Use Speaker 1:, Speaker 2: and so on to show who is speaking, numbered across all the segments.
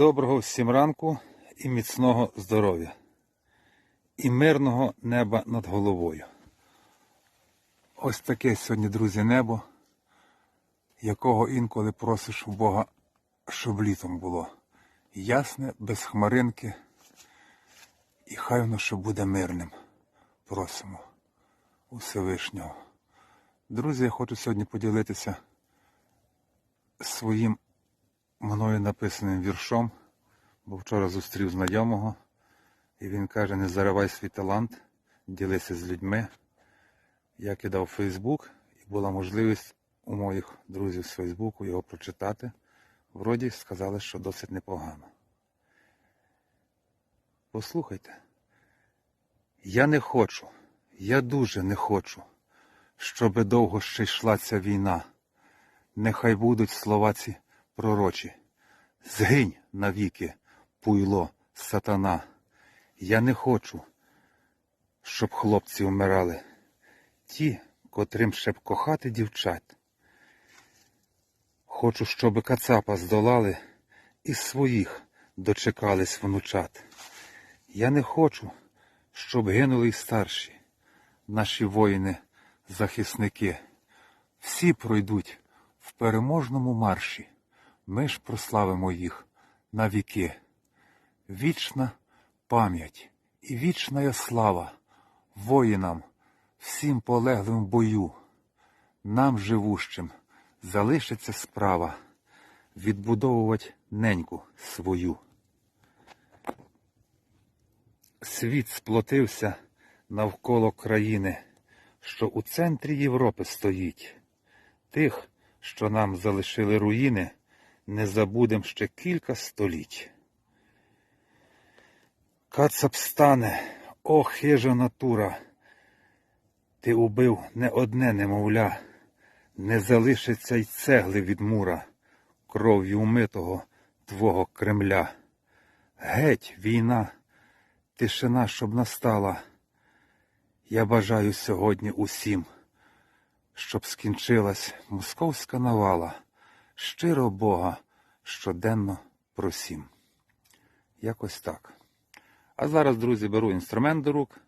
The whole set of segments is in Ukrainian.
Speaker 1: Доброго всім ранку і міцного здоров'я. І мирного неба над головою. Ось таке сьогодні, друзі, небо, якого інколи просиш у Бога, щоб літом було. Ясне, без хмаринки, і хай воно ще буде мирним. Просимо у Всевишнього. Друзі, я хочу сьогодні поділитися своїм мною написаним віршом, бо вчора зустрів знайомого, і він каже, не заривай свій талант, ділися з людьми. Я кидав Фейсбук, і була можливість у моїх друзів з Фейсбуку його прочитати. Вроді сказали, що досить непогано. Послухайте, я не хочу, я дуже не хочу, щоби довго ще йшла ця війна. Нехай будуть слова ці пророчі. Згинь навіки, пуйло, сатана. Я не хочу, щоб хлопці вмирали. Ті, котрим ще б кохати дівчат. Хочу, щоб кацапа здолали і своїх дочекались внучат. Я не хочу, щоб гинули й старші, наші воїни-захисники. Всі пройдуть в переможному марші. Ми ж прославимо їх на віки. Вічна пам'ять і вічна слава воїнам, всім полеглим в бою. Нам, живущим, залишиться справа відбудовувати неньку свою. Світ сплотився навколо країни, що у центрі Європи стоїть. Тих, що нам залишили руїни, не забудем ще кілька століть. Кацап стане, о хижа натура, ти убив не одне немовля, не залишиться й цегли від мура, кров'ю умитого твого Кремля. Геть, війна, тишина, щоб настала. Я бажаю сьогодні усім, щоб скінчилась московська навала, щиро Бога щоденно просім. Якось так. А зараз, друзі, беру інструмент до рук.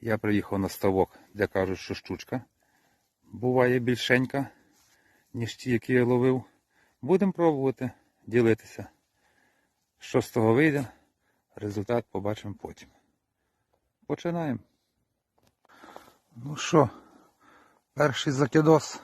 Speaker 1: Я приїхав на ставок, де кажуть, що щучка буває більшенька, ніж ті, які я ловив. Будемо пробувати ділитися. Що з того вийде, результат побачимо потім. Починаємо. Ну що, перший закидос.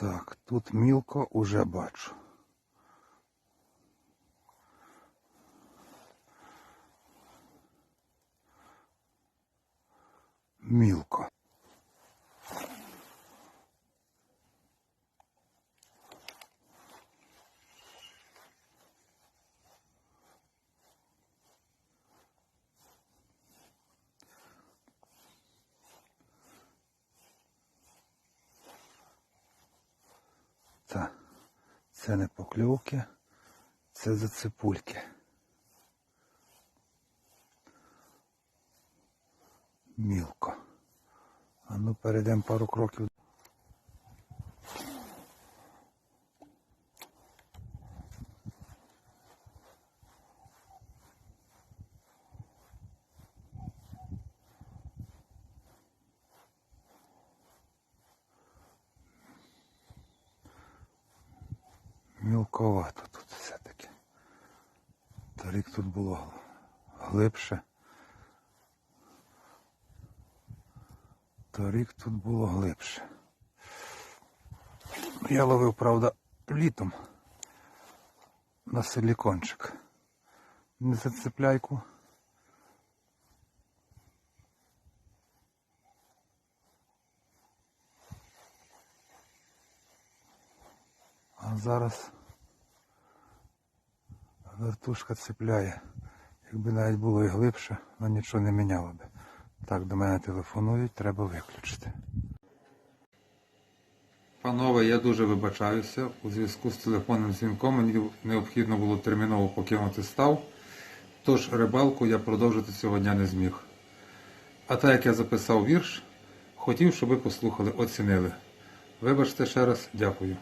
Speaker 1: Так, тут мілко уже бачу. Мілко. Це не покльовки, це зацепульки. Мілко. А ну перейдемо пару кроків. Мілковато тут все-таки. Торік тут було глибше. Торік тут було глибше. Я ловив, правда, літом на силікончик. Не зацепляйку. А зараз вертушка цепляє. Якби навіть було і глибше, вона нічого не міняло би. Так, до мене телефонують, треба виключити. Панове, я дуже вибачаюся. У зв'язку з телефонним дзвінком мені необхідно було терміново покинути став. Тож рибалку я продовжити цього дня не зміг. А так як я записав вірш, хотів, щоб ви послухали, оцінили. Вибачте ще раз, дякую.